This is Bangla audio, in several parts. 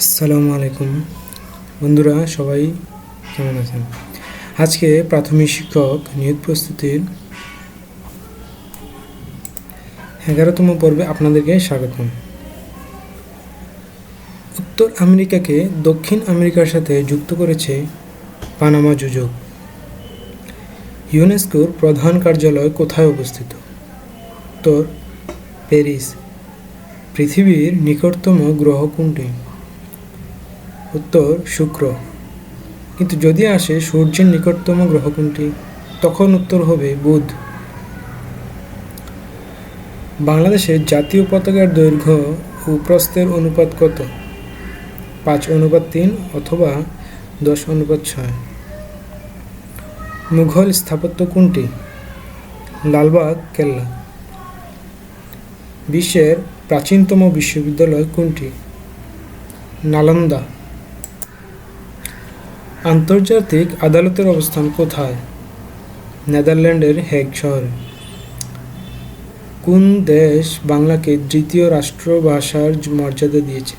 আসসালামু আলাইকুম। বন্ধুরা, সবাই কেমন আছেন? আজকে প্রাথমিক শিক্ষক নিয়োগ প্রস্তুতির এগারোতম পর্বে আপনাদেরকে স্বাগতম। উত্তর আমেরিকাকে দক্ষিণ আমেরিকার সাথে যুক্ত করেছে পানামা যোজক। ইউনেস্কোর প্রধান কার্যালয় কোথায় অবস্থিত? উত্তর, প্যারিস। পৃথিবীর নিকটতম গ্রহ কোনটি? উত্তর শুক্র। কিন্তু যদি আসে সূর্যের নিকটতম গ্রহ কোনটি, তখন উত্তর হবে বুধ। বাংলাদেশের জাতীয় পতাকার দৈর্ঘ্য ও প্রস্থের অনুপাত কত? পাঁচ অনুপাত তিন অথবা দশ অনুপাত ছয়। মুঘল স্থাপত্য কোনটি? লালবাগ, কেল্লা। বিশ্বের প্রাচীনতম বিশ্ববিদ্যালয় কোনটি? নালন্দা। আন্তর্জাতিক আদালতের অবস্থান কোথায়? নেদারল্যান্ডের হেগ শহরে কোন দেশ বাংলাকে দ্বিতীয় রাষ্ট্রভাষার মর্যাদা দিয়েছে?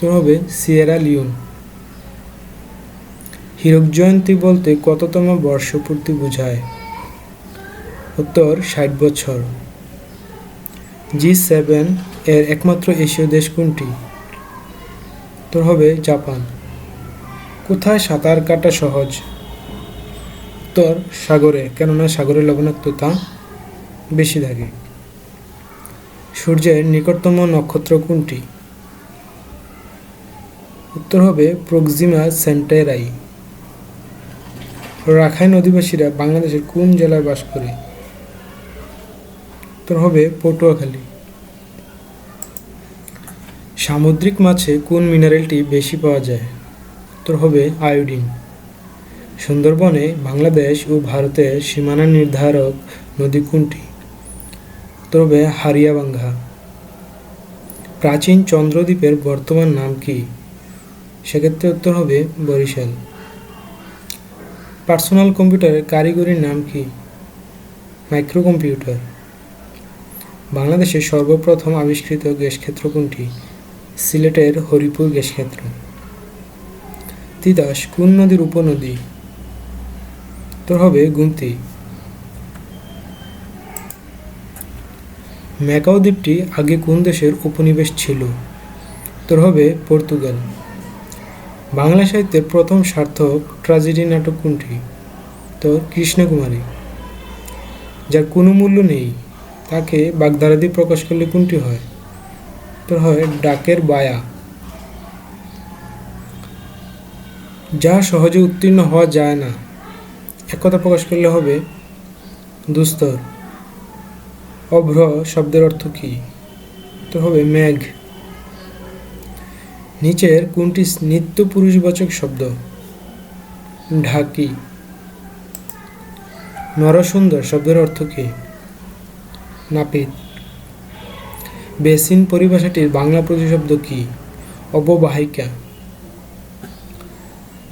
তো হবে সিয়েরা লিওন। হীরক জয়ন্তী বলতে কততম বর্ষপূর্তি বোঝায়? উত্তর, ষাট বছর। জি সেভেন এর একমাত্র এশীয় দেশ কোনটি? তোর হবে জাপান। কোথায় সাঁতার কাটা সহজ? উত্তর, সাগরে। কেননা সাগরের লবণাক্ততা বেশি থাকে। সূর্যের নিকটতম নক্ষত্র কোনটি? উত্তর হবে প্রক্সিমা সেন্টেরাই রাখাইন অধিবাসীরা বাংলাদেশের কোন জেলায় বাস করে? উত্তর হবে পটুয়াখালী। সামুদ্রিক মাছে কোন মিনারেলটি বেশি পাওয়া যায়? উত্তর হবে আয়োডিন। সুন্দরবনে বাংলাদেশ ও ভারতের সীমানা নির্ধারক নদী কোনটি? উত্তর হবে হারিয়াবাঙ্গা। প্রাচীন চন্দ্রদ্বীপের বর্তমান নাম কি? সেক্ষেত্রে উত্তর হবে বরিশাল। পার্সোনাল কম্পিউটারের কারিগরির নাম কি? মাইক্রো কম্পিউটার বাংলাদেশের সর্বপ্রথম আবিষ্কৃত গ্যাস ক্ষেত্র কোনটি? সিলেটের হরিপুর গ্যাস ক্ষেত্র তিতাস কোন নদীর উপনদী? তোর হবে গুমতি ম্যাকাও দ্বীপটি আগে কোন দেশের উপনিবেশ ছিল? তোর হবে পর্তুগাল। বাংলা সাহিত্যের প্রথম সার্থক ট্রাজেডি নাটক কোনটি? তো কৃষ্ণকুমারী। যার কোনো মূল্য নেই, তাকে বাগধারা দিয়ে প্রকাশ করলে কোনটি হয়? তোর হয় ডাকের বায়া। যা সহজে উত্তীর্ণ হওয়া যায় না। একথা প্রকাশ করলে হবে, দুস্তর। অভ্র শব্দের অর্থ কী? তো হবে মেঘ। নিচের কোনটি নিত্য পুরুষবাচক শব্দ? ঢাকি। নরসুন্দর শব্দের অর্থ কী? নাপিত। বেসিন পরিভাষাটির বাংলা প্রতিশব্দ কি? অববাহিকা।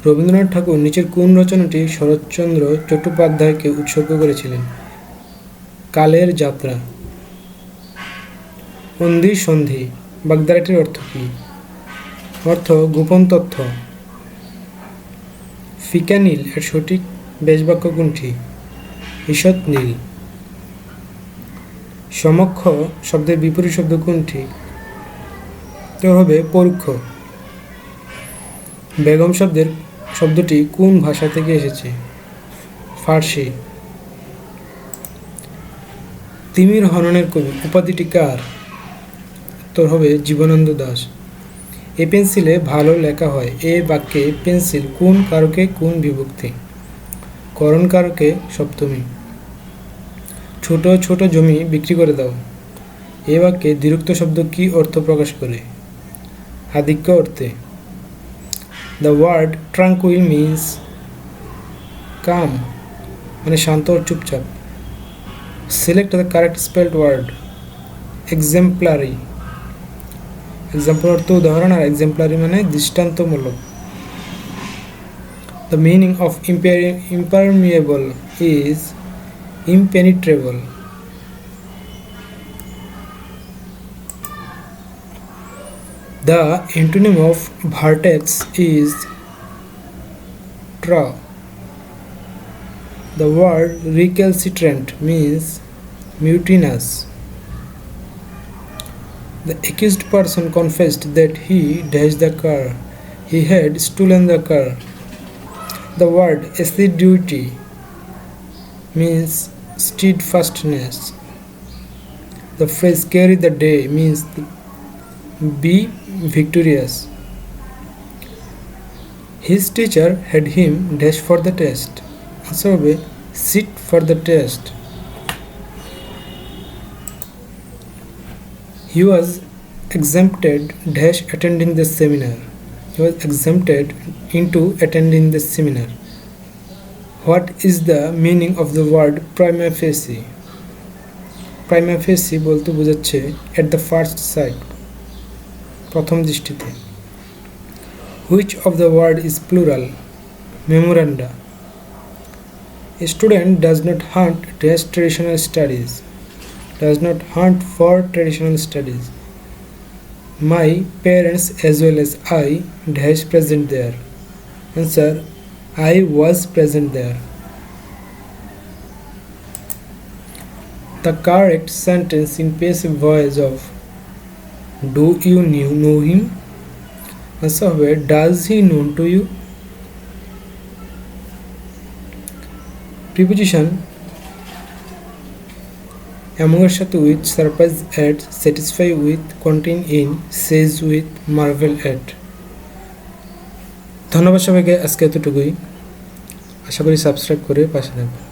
রবীন্দ্রনাথ ঠাকুর নিচের কোন রচনাটি শরৎচন্দ্র চট্টোপাধ্যায়কে উৎসর্গ করেছিলেন? কালের যাত্রা। অন্ধি সন্ধি, বাগদারাটির অর্থ কি? অর্থ, গোপন তথ্য। ফিকা নীল এর সঠিক বেশবাক্য কোনটি? ঈষৎ নীল। সমক্ষ শব্দের বিপরীত শব্দ কোনটি? তো হবে পরোক্ষ। বেগম শব্দের শব্দটি কোন ভাষা থেকে এসেছে? ফার্সি। তিমির হননের কবি, উপাধিটি কার? উত্তর হবে জীবনানন্দ দাস। এ পেন্সিলে ভালো লেখা হয়। এ বাক্যে পেন্সিল কোন কারকে, কোন বিভক্তি? করণ কারকে, সপ্তমী। ছোট ছোট জমি বিক্রি করে দাও। এ বাক্যে দ্বিরুক্ত শব্দ কি অর্থ প্রকাশ করে? আধিক্য অর্থে। The word tranquil means calm মানে শান্ত চুপচাপ। Select the correct spelled word exemplary example অর্থ উদাহরণ আর এক্সাম্পলারি মানে দৃষ্টান্তমূলক। The meaning of impair impermeable is impenetrable The antonym of vertex is tra. The word recalcitrant means mutinous. The accused person confessed that he dashed the car. He had stolen the car. The word assiduity means steadfastness. The phrase carry the day means be victorious. His teacher had him dash for the test. হবে sit for the test. He was exempted dash attending the seminar. He was exempted into attending the seminar. What is the meaning of the word prima facie? Prima facie বলতে বোঝাচ্ছে at the first sight প্রথম দৃষ্টিতে Which of the word is plural? Memoranda. A student does not hunt dash traditional studies. Does not hunt for traditional studies. My parents as well as I dash present there. Answer I was present there. The correct sentence in passive voice of Do you knew know him? Answer হবে Does he known to you? Preposition among এর সাথে with surprise at satisfy with contain in says with marvel at ধন্যবাদ সবাইকে আজকে এতটুকুই আশা করি সাবস্ক্রাইব করে পাশে থাকবেন